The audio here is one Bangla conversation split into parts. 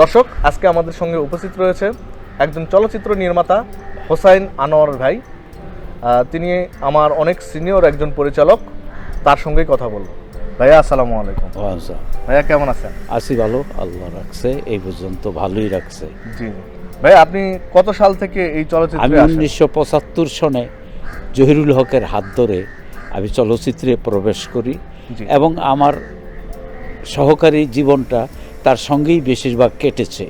দর্শক আজকে আমাদের সঙ্গে উপস্থিত রয়েছে একজন চলচ্চিত্র নির্মাতা হোসাইন আনোয়ার ভাই। তিনি আমার অনেক সিনিয়র একজন পরিচালক তার সঙ্গেই কথা বলব। ভাইয়া আসসালামু আলাইকুম। ভাইয়া কেমন আছেন? আছি ভালো আল্লাহ রাখছে এই পর্যন্ত ভালোই রাখছে। জি। ভাই আপনি কত সাল থেকে এই চলচ্চিত্র আমি উনিশশো পঁচাত্তর সনে জহিরুল হকের হাত ধরে আমি চলচ্চিত্রে প্রবেশ করি এবং আমার সহকারী জীবনটা তার সঙ্গেই বেশিরভাগ কেটেছে।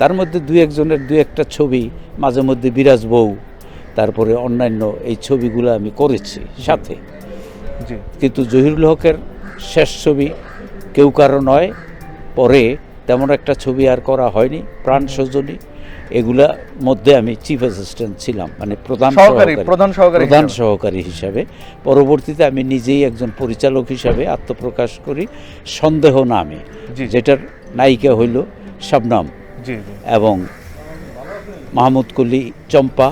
তার মধ্যে দু একজনের দু একটা ছবি মাঝে মধ্যে বিরাজ বউ তারপরে অন্যান্য এই ছবিগুলো আমি করেছি সাথে। কিন্তু জহিরুল হকের শেষ ছবি কেউ কারও নয় পরে তেমন একটা ছবি আর করা হয়নি প্রাণ সজনী। এগুলা মধ্যে আমি চিফ অ্যাসিস্ট্যান্ট ছিলাম মানে প্রধান সহকারী, প্রধান সহকারী প্রধান সহকারী হিসাবে। পরবর্তীতে আমি নিজেই একজন পরিচালক হিসাবে আত্মপ্রকাশ করি সন্দেহ নামে। যেটার নায়িকা হইল শবনাম এবং মাহমুদ কলি চম্পা।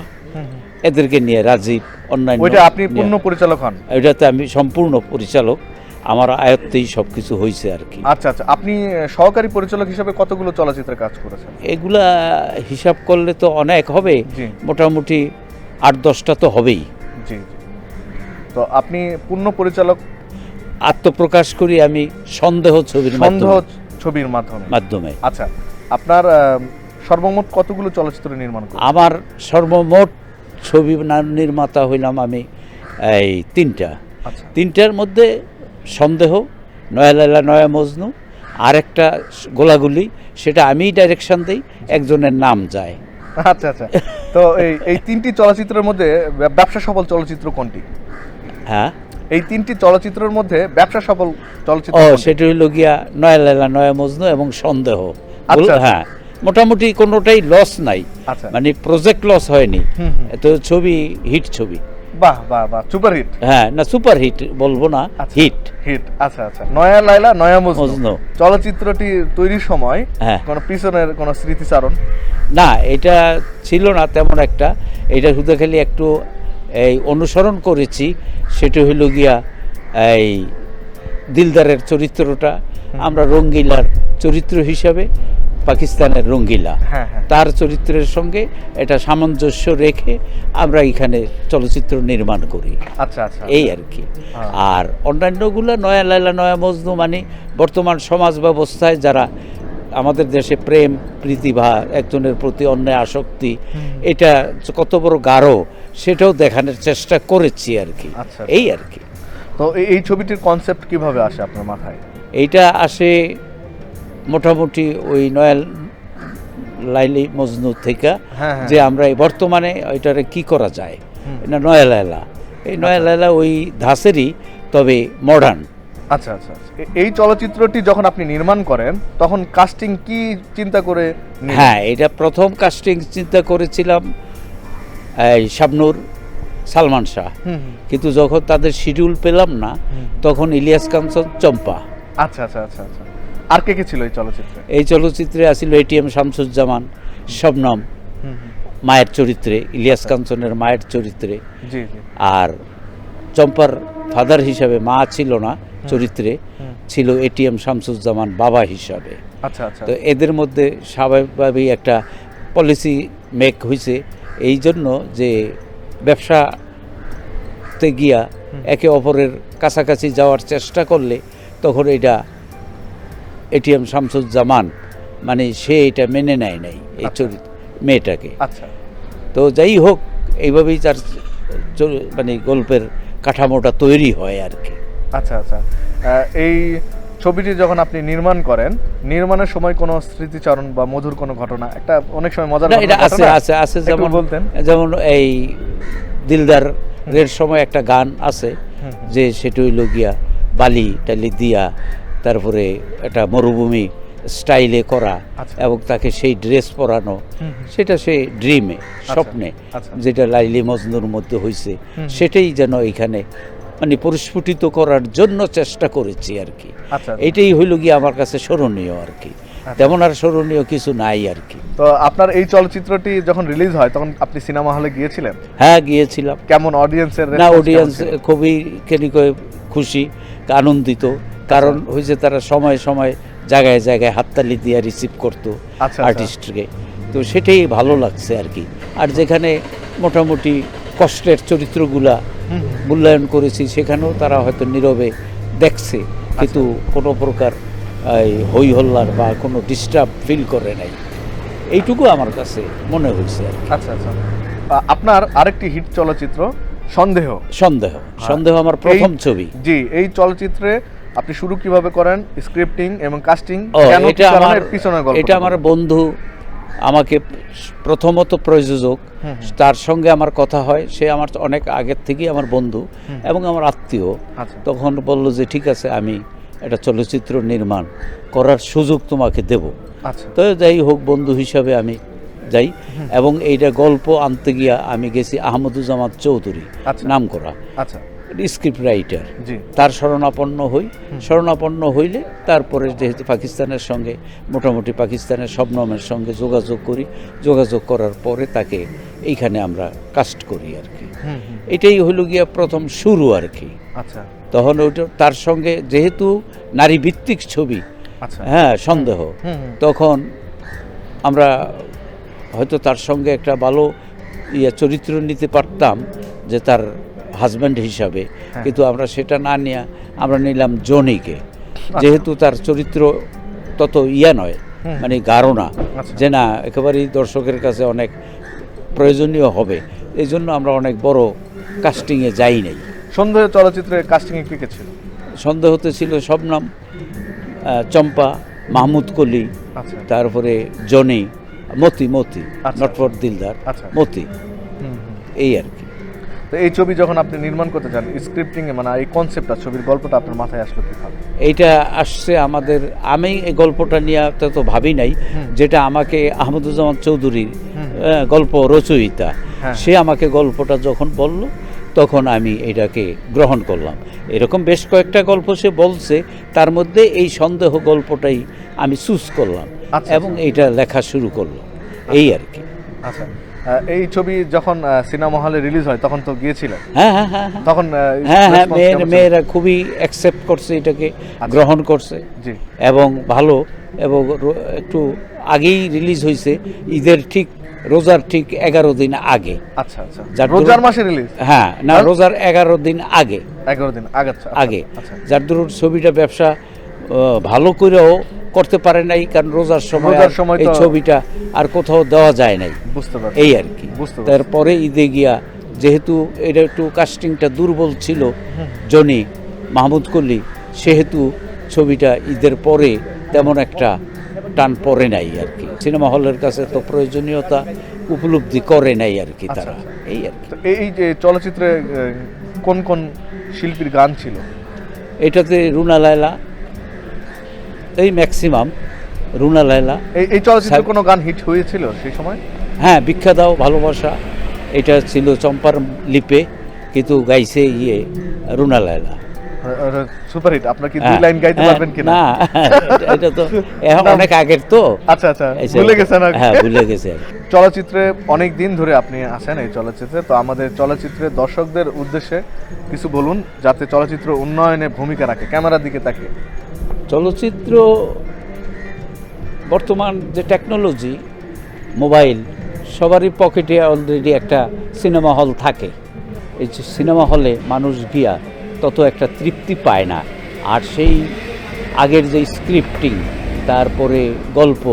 এদেরকে নিয়ে রাজীব অন্যান্য আপনি পূর্ণ পরিচালক হন? এটাতে আমি সম্পূর্ণ পরিচালক। আমার আয়ত্তেই সব কিছু হয়েছে আর কি। আচ্ছা আচ্ছা। আপনি সহকারী পরিচালক হিসাবে কতগুলো চলচ্চিত্রে কাজ করেছেন? এগুলা হিসাব করলে তো অনেক হবে। মোটামুটি আট দশটা তো হবেই। জি। তো আপনি পূর্ণ পরিচালক? আত্মপ্রকাশ করি আমি সন্দেহ ছবির সন্দেহ ছবির মাধ্যমে। মাধ্যমে। আচ্ছা আপনার সর্বমোট কতগুলো চলচ্চিত্র নির্মাণ আমার সর্বমোট ছবি নির্মাতা হইলাম আমি এই তিনটা। আচ্ছা। তিনটার মধ্যে সন্দেহ নয়া লাইলা নয়া মজনু আর একটা গোলাগুলি সেটা আমিই ডাইরেকশন দিই একজনের নাম যায়। আচ্ছা আচ্ছা। তো এই এই তিনটি চলচ্চিত্রের মধ্যে ব্যবসা সফল চলচ্চিত্র কোনটি? হ্যাঁ? এই তিনটি চলচ্চিত্রের মধ্যে ব্যবসা সফল চলচ্চিত্র ও? সেটা হইল গিয়া নয়া লাইলা নয়া মজনু এবং সন্দেহ। আচ্ছা, আচ্ছা। হ্যাঁ মোটামুটি কোনোটাই লস নাই। আচ্ছা। মানে প্রজেক্ট লস হয়নি। তো ছবি হিট ছবি। বাহ বাহ বাহ সুপার হিট হ্যাঁ না সুপার হিট বলব না আচ্ছা। হিট হিট আচ্ছা আচ্ছা। নয়া লাইলা নয়া মজনু। চলচ্চিত্রটি তৈরির সময় হ্যাঁ। কোনো পিছনের কোনো স্মৃতিচারণ? না এটা ছিল না তেমন একটা। এটা শুধু খালি একটু এই অনুসরণ করেছি। সেটা হইল গিয়া এই দিলদারের চরিত্রটা। আমরা রঙ্গিলার চরিত্র হিসাবে পাকিস্তানের রঙ্গিলা। হ্যাঁ হ্যাঁ। তার চরিত্রের সঙ্গে এটা সামঞ্জস্য রেখে আমরা এখানে চলচ্চিত্র নির্মাণ করি। আচ্ছা আচ্ছা এই আর কি হ্যাঁ। আর অন্যান্যগুলো নয়া লাইলা নয়া মজনু মানে বর্তমান সমাজ ব্যবস্থায় যারা আমাদের দেশে প্রেম প্রীতিভা একজনের প্রতি অন্যায় আসক্তি এটা কত বড় গাঢ় সেটাও দেখানোর চেষ্টা করেছি আর কি আচ্ছা। এই আর কি তো এই- এই ছবিটির কনসেপ্ট কীভাবে আসে আপনার মাথায়? এইটা আসে মোটামুটি ওই নয়াল লাইলি মজনু থেকে হ্যাঁ, হ্যাঁ। যে আমরা এই বর্তমানে ওইটারে কি করা যায়? না নয়া লাইলা এই নয়া লাইলা ওই ধাসেরই তবে মডার্ন আচ্ছা আচ্ছা আচ্ছা। এই চলচ্চিত্রটি যখন আপনি নির্মাণ করেন তখন কাস্টিং কি চিন্তা করে হ্যাঁ এটা প্রথম কাস্টিং চিন্তা করেছিলাম এই শাবনুর সালমান শাহ। কিন্তু যখন তাদের শিডিউল পেলাম না তখন ইলিয়াস কাঞ্চন চম্পা। আচ্ছা আচ্ছা আচ্ছা আচ্ছা। আর কে কে ছিল এই চলচ্চিত্রে? এই চলচ্চিত্রে আসিল এটিএম শামসুজ্জামান শবনম। মায়ের চরিত্রে ইলিয়াস কাঞ্চনের মায়ের চরিত্রে। আর চম্পার ফাদার হিসাবে মা ছিল না চরিত্রে। ছিল এটিএম শামসুজ্জামান বাবা হিসাবে। আচ্ছা আচ্ছা। তো এদের মধ্যে স্বাভাবিকভাবেই একটা পলিসি মেক হয়েছে এই জন্য যে ব্যবসাতে গিয়া একে অপরের কাছাকাছি যাওয়ার চেষ্টা করলে তখন এটা এটিএম শামসুজ্জামান মানে সে এটা মেনে নেয় নাই এই আচ্ছা। চরিত্র মেয়েটাকে। আচ্ছা। তো যাই হোক এইভাবেই তার মানে গল্পের কাঠামোটা তৈরি হয় আর কি। আচ্ছা আচ্ছা। এই ছবিটি যখন আপনি নির্মাণ করেন নির্মাণের সময় কোনো স্মৃতিচারণ বা মধুর কোনো ঘটনা একটা অনেক সময় মজার এটা আছে আছে আছে যেমন বলতেন। যেমন এই দিলদার এর সময় একটা গান আছে। যে সেটা হইল গিয়া বালি টালি দিয়া তারপরে একটা মরুভূমি স্টাইলে করা আচ্ছা। এবং তাকে সেই ড্রেস পরানো। সেটা সে ড্রিমে স্বপ্নে আচ্ছা। যেটা লাইলি মজনুর মধ্যে হয়েছে সেটাই যেন এখানে মানে পরিস্ফুটিত করার জন্য চেষ্টা করেছি আর কি। আচ্ছা এইটাই হইল গিয়ে আমার কাছে স্মরণীয় আর কি। তেমন আর স্মরণীয় কিছু নাই আর কি। তো আপনার এই চলচ্চিত্রটি যখন রিলিজ হয় তখন আপনি সিনেমা হলে গিয়েছিলেন? হ্যাঁ গিয়েছিলাম। কেমন অডিয়েন্সের না অডিয়েন্স খুবই কেন খুশি আনন্দিত। কারণ হয়েছে তারা সময় সময় জায়গায় জায়গায় হাততালি দিয়ে রিসিভ করতো আচ্ছা, আচ্ছা। আর্টিস্টকে তো সেটাই ভালো লাগছে আর কি। আর যেখানে মোটামুটি কষ্টের চরিত্রগুলা মূল্যায়ন করেছি সেখানেও তারা হয়তো নীরবে দেখছে। কিন্তু কোনো প্রকার হই হল্লার বা কোনো ডিস্টার্ব ফিল করে নাই। এইটুকু আমার কাছে মনে হয়েছে আর আচ্ছা আচ্ছা। আপনার আরেকটি হিট চলচ্চিত্র সন্দেহ। সন্দেহ। সন্দেহ আমার প্রথম ছবি। জি এই চলচ্চিত্রে আপনি শুরু কীভাবে করেন? স্ক্রিপ্টিং এবং কাস্টিং এটা আমার এটা আমার বন্ধু আমাকে প্রথমত প্রযোজক। তার সঙ্গে আমার কথা হয়। সে আমার অনেক আগের থেকেই আমার বন্ধু এবং আমার আত্মীয়। আচ্ছা। তখন বলল যে ঠিক আছে আমি একটা চলচ্চিত্র নির্মাণ করার সুযোগ তোমাকে দেব। আচ্ছা। তো যাই হোক বন্ধু হিসাবে আমি যাই এবং এইটা গল্প আনতে গিয়া আমি গেছি আহমদুজ্জামান চৌধুরী। নাম করা আচ্ছা। স্ক্রিপ্ট রাইটার তার শরণাপন্ন হই। শরণাপন্ন হইলে তারপরে যেহেতু পাকিস্তানের সঙ্গে মোটামুটি পাকিস্তানের শবনমের সঙ্গে যোগাযোগ করি। যোগাযোগ করার পরে তাকে এইখানে আমরা কাস্ট করি আর কি। এটাই হলো গিয়া প্রথম শুরু আর কি। আচ্ছা। তখন ওইটা তার সঙ্গে যেহেতু নারী ভিত্তিক ছবি আচ্ছা। হ্যাঁ সন্দেহ তখন আমরা হয়তো তার সঙ্গে একটা ভালো ইয়ে চরিত্র নিতে পারতাম যে তার হাজব্যান্ড হিসাবে। হ্যাঁ। কিন্তু আমরা সেটা না নিয়ে আমরা নিলাম জনিকে। যেহেতু তার চরিত্র তত ইয়া নয় মানে গাঢ় না। আচ্ছা। যে না একেবারেই দর্শকের কাছে অনেক প্রয়োজনীয় হবে। এই জন্য আমরা অনেক বড় কাস্টিংয়ে যাই নাই। সন্দেহ চলচ্চিত্রে কাস্টিং এ কে কে ছিল? সন্দেহতে ছিল শবনম চম্পা মাহমুদ কলি আচ্ছা। তারপরে জনি মতি মতি আচ্ছা। নটফট দিলদার আচ্ছা। মতি। এই আর কি। তো এই ছবি যখন আপনি নির্মাণ করতে চান স্ক্রিপ্টিং এ মানে এই কনসেপ্টটা ছবির গল্পটা আপনার মাথায় আসলো কীভাবে? এইটা আসছে আমাদের আমি এই গল্পটা নিয়ে তো ভাবি নাই যেটা আমাকে আহমদুজ্জামান চৌধুরীর। গল্প রচয়িতা হ্যাঁ। সে আমাকে গল্পটা যখন বলল তখন আমি এটাকে গ্রহণ করলাম। এরকম বেশ কয়েকটা গল্প সে বলছে তার মধ্যে এই সন্দেহ গল্পটাই আমি চুজ করলাম আচ্ছা, এবং এইটা লেখা শুরু করলাম এই আর কি। আচ্ছা। এই ছবি যখন সিনেমা হলে রিলিজ হয় তখন তো গিয়েছিলেন? হ্যাঁ হ্যাঁ হ্যাঁ হ্যাঁ। তখন হ্যাঁ হ্যাঁ মেয়ের মেয়েরা খুবই অ্যাকসেপ্ট করছে এটাকে গ্রহণ করছে। জি। এবং ভালো এবং একটু আগেই রিলিজ হয়েছে ঈদের ঠিক রোজার ঠিক এগারো দিন আগে। আচ্ছা আচ্ছা। রোজার মাসে রিলিজ হ্যাঁ না হ্যাঁ? রোজার এগারো দিন আগে। এগারো দিন আগে আচ্ছা আচ্ছা, আগে। আচ্ছা। যার দরুন ছবিটা ব্যবসা ভালো করেও করতে পারে নাই কারণ রোজার সময় এই ছবিটা আর কোথাও দেওয়া যায় নাই। বুঝতে এই আর কি। তারপরে ঈদে গিয়া যেহেতু এটা একটু কাস্টিংটা দুর্বল ছিল জনি মাহমুদ কলি সেহেতু ছবিটা ঈদের পরে তেমন একটা টান পড়ে নাই আর কি। সিনেমা হলের কাছে তো প্রয়োজনীয়তা উপলব্ধি করে নাই আর কি তারা। এই আর কি। এই এই যে চলচ্চিত্রে কোন কোন শিল্পীর গান ছিল? এটাতে রুনা লায়লা এই ম্যাক্সিমাম রুনা লায়লা। এই চলচ্চিত্রে কোনো গান হিট হয়েছিল সেই সময়? হ্যাঁ ভিক্ষা দাও ভালোবাসা এটা ছিল চম্পার লিপে কিন্তু গাইছে ইয়ে রুনা লায়লা। সুপারহিট আপনার কি দুই হ্যাঁ, লাইন গাইতে হ্যাঁ, পারবেন কিনা? না এটা তো এখন অনেক আগের তো। আচ্ছা আচ্ছা ভুলে গেছেন হ্যাঁ ভুলে গেছে চলচ্চিত্রে অনেক দিন ধরে আপনি আছেন এই চলচ্চিত্রে তো আমাদের চলচ্চিত্রের দর্শকদের উদ্দেশ্যে কিছু বলুন যাতে চলচ্চিত্র উন্নয়নে ভূমিকা রাখে। ক্যামেরার দিকে তাকিয়ে। চলচ্চিত্র, বর্তমান যে টেকনোলজি মোবাইল সবারই পকেটে অলরেডি একটা সিনেমা হল থাকে। এই যে সিনেমা হলে মানুষ গিয়া তত একটা তৃপ্তি পায় না। আর সেই আগের যে স্ক্রিপ্টিং তারপরে গল্প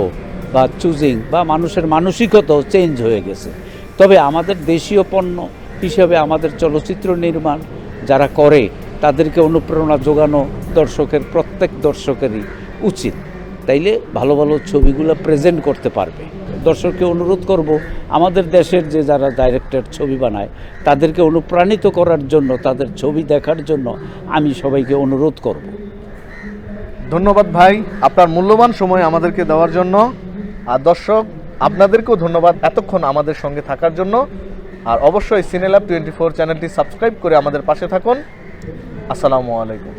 বা চুজিং বা মানুষের মানসিকতাও চেঞ্জ হয়ে গেছে। তবে আমাদের দেশীয় পণ্য হিসেবে আমাদের চলচ্চিত্র নির্মাণ যারা করে, তাদেরকে অনুপ্রেরণা যোগানো দর্শকের, প্রত্যেক দর্শকেরই উচিত। তাইলে ভালো ভালো ছবিগুলো প্রেজেন্ট করতে পারবে। দর্শককে অনুরোধ করব, আমাদের দেশের যে যারা ডাইরেক্টর ছবি বানায়, তাদেরকে অনুপ্রাণিত করার জন্য, তাদের ছবি দেখার জন্য আমি সবাইকে অনুরোধ করব। ধন্যবাদ ভাই, আপনার মূল্যবান সময় আমাদেরকে দেওয়ার জন্য। আর দর্শক, আপনাদেরকেও ধন্যবাদ এতক্ষণ আমাদের সঙ্গে থাকার জন্য। আর অবশ্যই সিনেলাব টোয়েন্টি ফোর চ্যানেলটি সাবস্ক্রাইব করে আমাদের পাশে থাকুন। আসসালামু আলাইকুম।